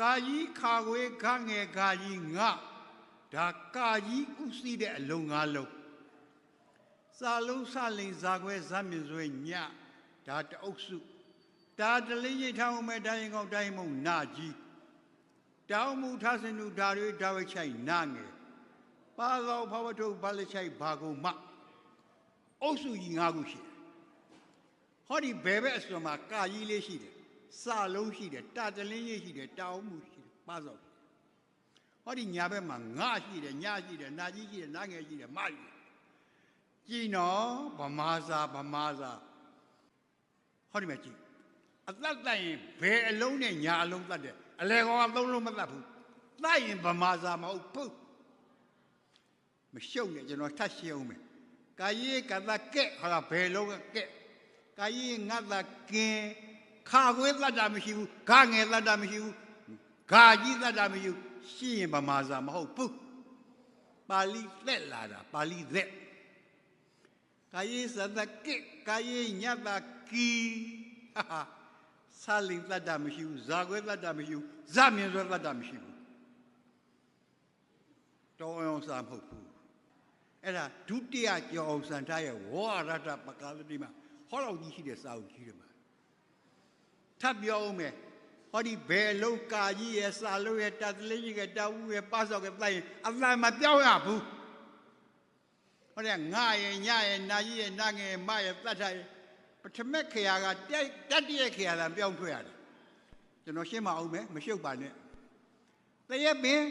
ကာကြီးခါခွေခငယ်ကာကြီးငါဒါကာကြီးဥသိတဲ့အလုံးငါလုံးစာလုံးစလိန်ဇာခွဲဇာမြင်ဆွေညဒါတအုပ်စုဒါတလင်းရိတ်ထောင်းမဲ့တိုင်းကောင်းတိုင်းမုံနာကြီးတောင်းမူထဆင်သူဒါတွေဒါဝိချိုင်နာငယ်ပါသောဘဝထုဘာလက်ချိုင်ဘာကုံမအုပ်စုကြီးငါးခုရှိတယ်ဟောဒီဘယ်ဘက်အစွန်မှာကာကြီးလေးရှိတယ် စာလုံးရှိတယ်တာတလင်းရိတ်ရှိတယ်တောင်းမူရှိတယ်ပါသောဟောဒီညာဘက်မှာငါရှိတယ်ညရှိတယ်နာကြီးရှိတယ်နာငယ်ရှိတယ်မရှိတယ်ကြည်နော်ဗမာစာဗမာစာဟောဒီမှာကြည်အသက်တတ်ရင်ဘယ်အလုံးနဲ့ညာအလုံးတတ်တယ်အလဲကောင်ကသုံးလုံးမတတ်ဘူးတတ်ရင်ဗမာစာမဟုတ်ဘူးမရှုပ်နဲ့ကျွန်တော်ထပ်ရှင်းအောင်မယ်ကာယေကတကဲ့ဟာဘယ်လုံးကဲ့ကာယေငတ်တာကင်း ခါခွေးတတ်တာမရှိဘူးဂငယ်တတ်တာမရှိဘူးဂါကြီးတတ်တာမရှိဘူးရှိရင်ဗမာစာမဟုတ်ဘူးပါဠိသက်လာတာပါဠိသက်ကာယေသတကဲ့ကာယေညတ်တာကီဟာဟာဆာလင်တတ်တာမရှိဘူးဇာခွဲတတ်တာမရှိဘူးဇမြင်ဆွဲတတ်တာမရှိဘူးတော်အောင်စာမဟုတ်ဘူးအဲ့ဒါဒုတိယကျော်အောင်စံထားရဲ့ဝါရတပကာလတိမှာဟောလောက်ကြီးရှိတဲ့စာအုပ်ကြီးတွေမှာ ထပ်ပြောအောင်မယ်ဟောဒီဘယ်လုံးကာကြီးရဲ့စာလုံးရဲ့တတ်လေးကြီးရဲ့တာဝူရဲ့ပါဆောက်ကတိုင်းအသံမပြောင်းရဘူးဟောတဲ့ငါရဲ့ညရဲ့နာကြီးရဲ့နာငယ်မရဲ့တတ်ထားရဲ့ပထမခေယာကတက်တတိယခေယာကပြောင်းထွက်ရတယ်ကျွန်တော်ရှင်းမအောင်မယ်မရှုပ်ပါနဲ့တရက်ပင်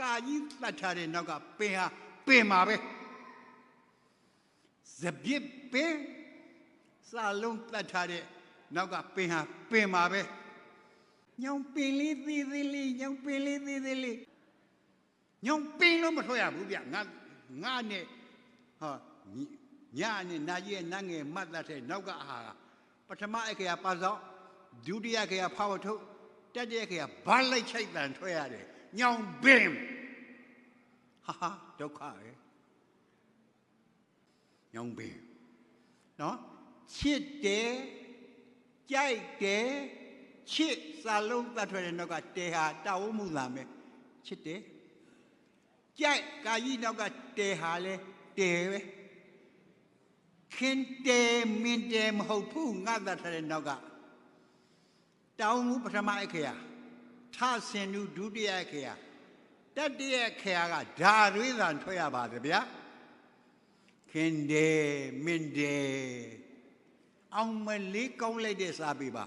ကာကြီးတတ်ထားတဲ့နောက်ကပင်ဟာပင်မှာပဲဇပြစ်ပင်စာလုံးတတ်ထားတဲ့ နောက်ကပင်ဟာပင်မှာပဲညောင်ပင်လေးသေးသေးလေးညောင်ပင်လေးသေးသေးလေးညောင်ပင်လို့မထွက်ရဘူးဗျငါငါနဲ့ဟာညနဲ့နာကြီးရဲ့နတ်ငယ်မတ်တတ်တဲ့နောက်ကအာဟာပထမအခေယပါစောက်ဒုတိယခေယဖောက်ထုတ်တတိယခေယဘာလိုက်ချိုက်တန်ထွက်ရတယ်ညောင်ပင်ဟာဟာဒုက္ခပဲညောင်ပင်နော်ချစ်တယ် ကြိုက်တယ်ချစ်စာလုံးတတ်ထွက်တဲ့နောက်ကတေဟာတာဝမှုလာမယ်ချစ်တယ်ကြိုက်ကာကြီးနောက်ကတေဟာလဲတေပဲခင်တေမင်တေမဟုတ်ဘူးငါတတ်ထွက်တဲ့နောက်ကတောင်းမှုပထမအခေယထဆင်နုဒုတိယအခေယတတိယခေယကဓာရွေးသံထွက်ရပါတယ်ဗျာခင်တေမင်တေ အောင်မလေးကောင်းလိုက်တဲ့စာပေပါ